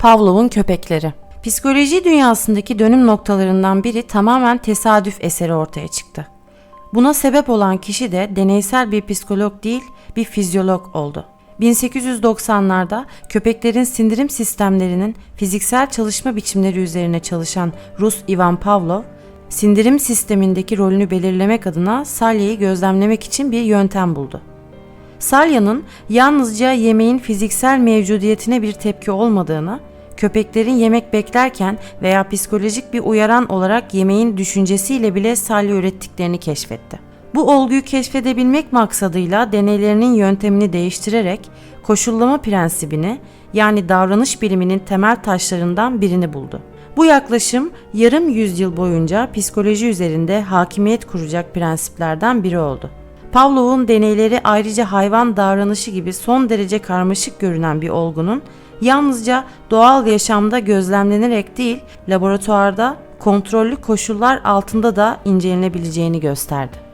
Pavlov'un köpekleri. Psikoloji dünyasındaki dönüm noktalarından biri tamamen tesadüf eseri ortaya çıktı. Buna sebep olan kişi de deneysel bir psikolog değil, bir fizyolog oldu. 1890'larda köpeklerin sindirim sistemlerinin fiziksel çalışma biçimleri üzerine çalışan Rus Ivan Pavlov, sindirim sistemindeki rolünü belirlemek adına salyayı gözlemlemek için bir yöntem buldu. Salya'nın yalnızca yemeğin fiziksel mevcudiyetine bir tepki olmadığını, köpeklerin yemek beklerken veya psikolojik bir uyaran olarak yemeğin düşüncesiyle bile salya ürettiklerini keşfetti. Bu olguyu keşfedebilmek maksadıyla deneylerinin yöntemini değiştirerek koşullama prensibini yani davranış biliminin temel taşlarından birini buldu. Bu yaklaşım yarım yüzyıl boyunca psikoloji üzerinde hakimiyet kuracak prensiplerden biri oldu. Pavlov'un deneyleri ayrıca hayvan davranışı gibi son derece karmaşık görünen bir olgunun yalnızca doğal yaşamda gözlemlenerek değil, laboratuvarda kontrollü koşullar altında da incelenebileceğini gösterdi.